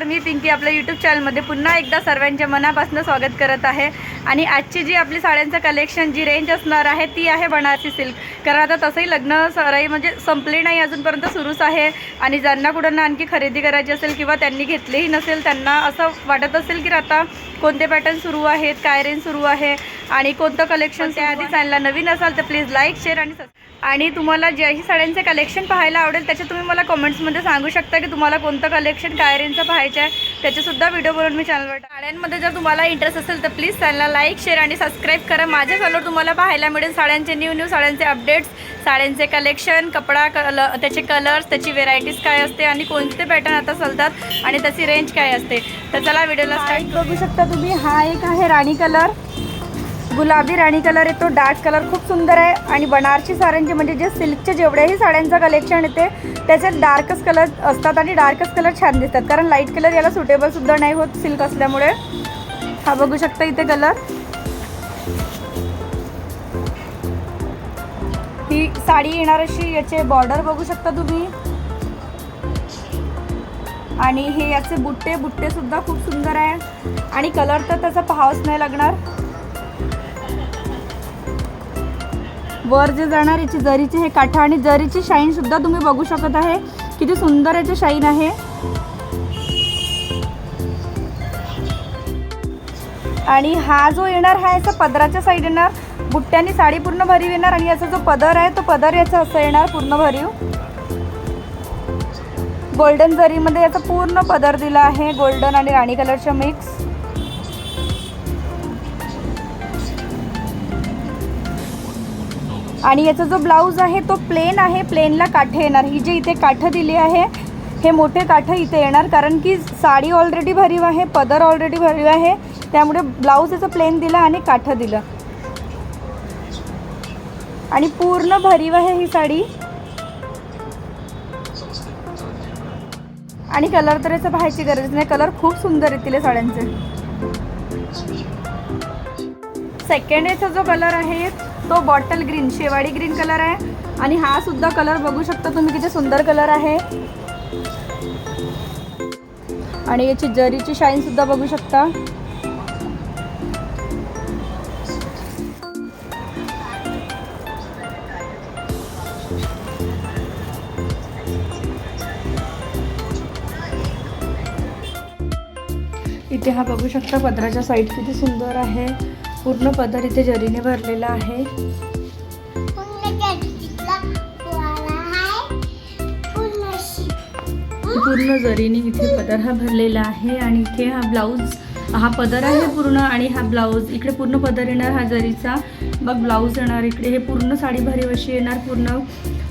नमस्कार मी पिंकी आपल्या यूट्यूब चॅनलमध्ये पुन्हा एकदा सर्वांच्या मनापासून स्वागत करत आहे. आणि आजची जी आपली साड्यांचं कलेक्शन जी रेंज असणार आहे ती आहे बनारसी सिल्क कारण आता तसंही लग्न सराई म्हणजे संपली नाही अजूनपर्यंत सुरूच आहे. आणि ज्यांना कुठं आणखी खरेदी करायची असेल किंवा त्यांनी घेतलेही नसेल त्यांना असं वाटत असेल की आता कोणते पॅटर्न सुरू आहेत काय रेंज सुरू आहे. आणि कोणतं कलेक्शन त्याआधी चॅनलला नवीन असाल तर प्लीज लाईक शेअर आणि आणि तुम्हाला ज्याही साड्यांचे कलेक्शन पाहायला आवडेल त्याचे तुम्ही मला कमेंट्समध्ये सांगू शकता की तुम्हाला कोणतं कलेक्शन काय रेंजचं पाहायचं आहे त्याचेसुद्धा व्हिडिओ बनवून मी चॅनलवर साड्यांमध्ये जर तुम्हाला इंटरेस्ट असेल तर प्लीज चॅनलला लाईक शेअर आणि सबस्क्राईब करा. माझ्या चॅनलवर तुम्हाला पाहायला मिळेल साड्यांचे न्यू न्यू साड्यांचे अपडेट्स साड्यांचे कलेक्शन कपडा कल त्याचे कलर्स त्याची व्हेरायटीज काय असते आणि कोणते पॅटर्न आता चालतात आणि त्याची रेंज काय असते. तर चला व्हिडिओला स्टार्ट बघू शकता तुम्ही. हा एक आहे राणी कलर गुलाबी राणी कलर येतो डार्क कलर खूप सुंदर आहे. आणि बनारसी साड्यांचे म्हणजे जे सिल्कचे जेवढेही साड्यांचं कलेक्शन येते त्याच्यात डार्कच कलर असतात आणि डार्कच कलर छान दिसतात. कारण लाइट कलर याला सुटेबलसुद्धा नाही होत सिल्क असल्यामुळे. हा बघू शकता इथे कलर ही साडी येणार अशी याचे बॉर्डर बघू शकता तुम्ही. आणि हे याचे बुट्टे बुट्टे सुद्धा खूप सुंदर आहे. आणि कलर तर त्याचा पाहावच नाही लागणार. वर जे जाणार याची जरीचे हे काठा आणि जरीची शाईन सुद्धा तुम्ही बघू शकत आहे. किती सुंदर याचे शाईन आहे. आणि हा जो येणार हा याचा पदराच्या साईड येणार. बुट्ट्यानी साडी पूर्ण भरीव येणार आणि याचा जो पदर आहे तो पदर याचा असं येणार पूर्ण भरीव. गोल्डन जरीमध्ये याचा पूर्ण पदर दिला आहे गोल्डन आणि राणी कलरच्या मिक्स आणि याचा जो ब्लाऊज आहे तो प्लेन आहे प्लेनला काठे येणार. ही जी इथे काठं दिली आहे हे मोठे काठं इथे येणार कारण की साडी ऑलरेडी भरीव आहे पदर ऑलरेडी भरीव आहे त्यामुळे ब्लाऊज याचं प्लेन दिलं आणि काठं दिलं. आणि पूर्ण भरीव आहे ही साडी. आणि कलर तर याचं पाहायची गरज नाही कलर खूप सुंदर येतील साड्यांचे. सेकंड याचा जो कलर आहे तो बॉटल ग्रीन शेवाळी ग्रीन कलर आहे. आणि हा सुद्धा कलर बघू शकता तुम्ही किती सुंदर कलर आहे. आणि याची जरीची शाईन सुद्धा बघू शकता. इथे हा बघू शकता पदराच्या साईड किती सुंदर आहे. पूर्ण पदर इथे जरीने भरलेला आहे. पूर्ण जरीने इथे पदर हा भरलेला आहे आणि इथे हा ब्लाऊज हा पदर आहे पूर्ण आणि हा ब्लाऊज. इकडे पूर्ण पदर येणार हा जरीचा. मग ब्लाऊज येणार इकडे. हे पूर्ण साडी भरीव अशी येणार पूर्ण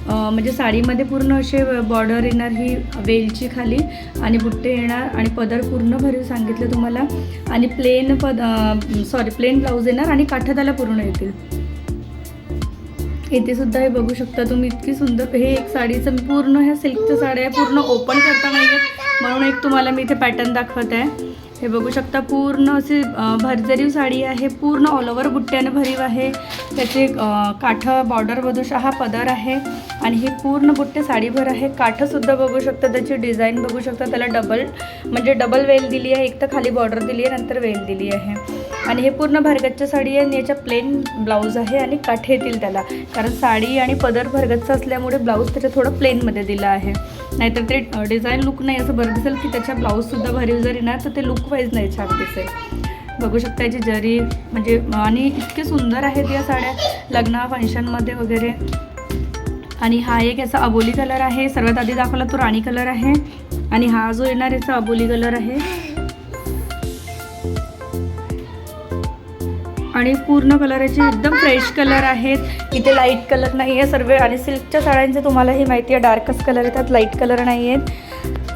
म्हणजे साडीमध्ये पूर्ण असे बॉर्डर येणार ही वेलची खाली आणि बुट्टे येणार आणि पदर पूर्ण भरीव सांगितलं तुम्हाला. आणि प्लेन पद सॉरी प्लेन ब्लाऊज येणार आणि काठा त्याला पूर्ण येतील. इथे सुद्धा हे बघू शकता तुम्ही इतकी सुंदर. हे एक साडीचं पूर्ण ह्या सिल्कच्या साड्या आहे पूर्ण ओपन करता नाही म्हणून एक तुम्हाला मी इथे पॅटर्न दाखवत आहे. हे बघू शकता पूर्ण अशी भरजरीव साडी आहे पूर्ण ऑल ओव्हर बुट्ट्यानं भरीव आहे. त्याचे काठ काठं बॉर्डर बघू हा पदर आहे. आणि हे पूर्ण बुट्टे साडीभर आहे. काठंसुद्धा बघू शकता त्याची डिझाईन बघू शकता. त्याला डबल म्हणजे डबल वेल दिली आहे. एक तर खाली बॉर्डर दिली आहे नंतर वेल दिली आहे. आणि हे पूर्ण भरगतच्या साडी आहे आणि याच्या प्लेन ब्लाऊज आहे आणि काठे येतील त्याला. कारण साडी आणि पदर भरगतचं असल्यामुळे ब्लाऊज त्याच्या थोडं प्लेनमध्ये दिलं आहे. नाहीतर ते डिझाईन लुक नाही. असं बरं दिसेल की त्याच्या ब्लाऊजसुद्धा भरीव जर येणार तर ते लुक वाईज नाही छान दिसेल. बघू शकता याची जरी म्हणजे आणि इतके सुंदर आहेत या साड्या. लग्न फंक्शनमध्ये वगैरे. आणि हा एक याचा अबोली कलर आहे. सर्वात आधी दाखवला तो राणी कलर आहे. आणि हा जो येणार याचा अबोली कलर आहे. आणि पूर्ण कलराचे एकदम फ्रेश कलर आहेत. इथे लाइट कलर नाही आहे सर्व. आणि सिल्कच्या साड्यांचे तुम्हाला ही माहिती आहे डार्कच कलर येतात. लाइट कलर नाही आहेत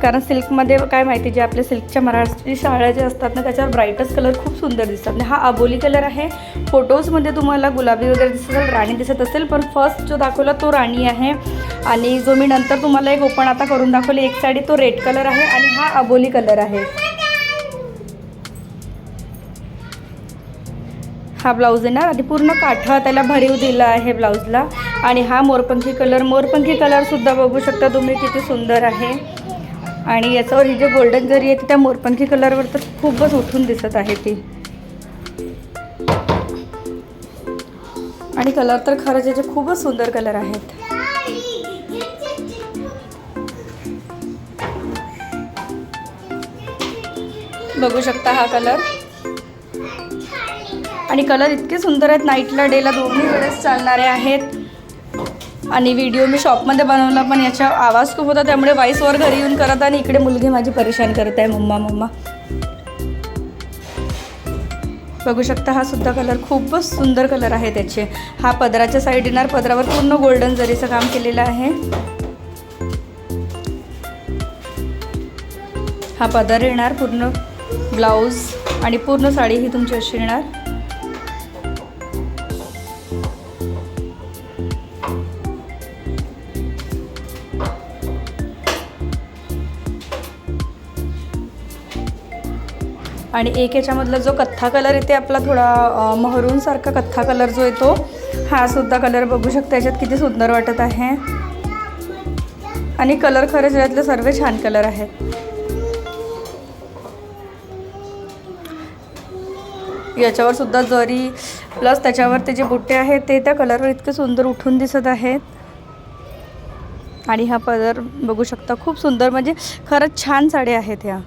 कारण सिल्कमध्ये काय माहिती जे आपल्या सिल्कच्या मराठी शाळा ज्या असतात ना त्याच्यावर ब्राईटच कलर खूप सुंदर दिसतात. आणि हा अबोली कलर आहे. फोटोजमध्ये तुम्हाला गुलाबी वगैरे दिसत असेल राणी दिसत असेल पण फर्स्ट जो दाखवला तो राणी आहे. आणि जो मी नंतर तुम्हाला एक ओपन आता करून दाखवली एक साडी तो रेड कलर आहे आणि हा अबोली कलर आहे. हा ब्लाऊज येणार आणि पूर्ण काठा त्याला भरीव दिला आहे ब्लाऊजला आणि हा मोरपंखी कलर मोरपंखी कलरसुद्धा बघू शकता तुम्ही किती सुंदर आहे. आणि याच्यावर ही जे गोल्डन जरी आहे ती त्या मोरपंखी कलरवर तर खूपच उठून दिसत आहे ती. आणि कलर तर खरंच याचे खूपच सुंदर कलर आहेत. बघू शकता हा कलर आणि कलर इतके सुंदर आहेत नाईटला डेला दोन्ही वेळेस चालणारे आहेत. आणि व्हिडिओ मी शॉपमध्ये बनवला पण याचा आवाज खूप होता त्यामुळे वाईसवर घरी येऊन करत आणि इकडे मुलगी माझी परेशान करत आहे मम्मा मम्मा. बघू शकता हा सुद्धा कलर खूपच सुंदर कलर आहे त्याचे. हा पदराच्या साईड येणार पदरावर पूर्ण गोल्डन जरीचं काम केलेलं आहे. हा पदर येणार पूर्ण ब्लाऊज आणि पूर्ण साडी ही तुमची अशी येणार. आणि एक याच्यामधला जो कथ्था कलर येते आपला थोडा महरूनसारखा कथ्था कलर जो येतो हा सुद्धा कलर बघू शकता. याच्यात किती सुंदर वाटत आहे. आणि कलर खरंच यातले सर्व छान कलर आहेत याच्यावर सुद्धा जरी प्लस त्याच्यावर ते जे बुट्टे आहेत ते त्या कलरवर इतके सुंदर उठून दिसत आहेत. आणि हा पदर बघू शकता खूप सुंदर. म्हणजे खरंच छान साड्या आहेत ह्या.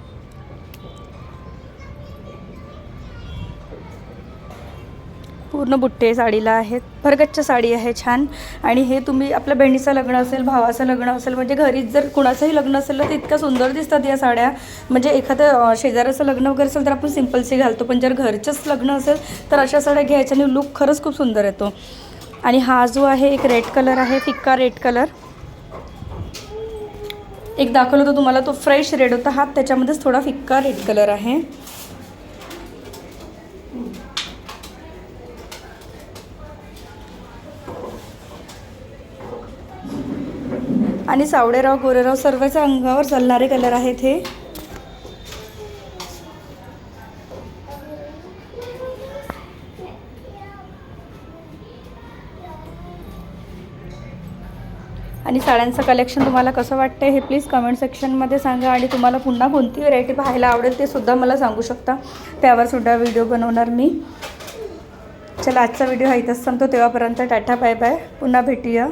पूर्ण बुट्टे साडीला आहेत. भरगच्च साडी आहे छान. आणि हे तुम्ही आपल्या बहिणीचं लग्न असेल भावाचं लग्न असेल म्हणजे घरीच जर कुणाचंही लग्न असेल तर इतक्या सुंदर दिसतात या साड्या. म्हणजे एखादं शेजाऱ्याचं लग्न वगैरे असेल तर आपण सिम्पलसी घालतो पण जर घरचंच लग्न असेल तर अशा साड्या घ्यायच्याने लुक खरंच खूप सुंदर येतो. आणि हा जो आहे एक रेड कलर आहे फिक्का रेड कलर. एक दाखवलं होतं तुम्हाला तो फ्रेश रेड होता. हा त्याच्यामध्येच थोडा फिक्का रेड कलर आहे. आणि सावडेराव गोरेराव सर्वच्या अंगावर चालणारे कलर आहेत हे. आणि साड्यांचं कलेक्शन तुम्हाला कसं वाटतं हे प्लीज कमेंट सेक्शनमध्ये सांगा आणि तुम्हाला पुन्हा कोणती व्हरायटी पाहायला आवडेल ते सुद्धा मला सांगू शकता. त्यावर सुद्धा व्हिडिओ बनवणार मी. चला आजचा व्हिडिओ हा इथंच संपतो तेव्हापर्यंत टाटा बाय बाय पुन्हा भेटूया.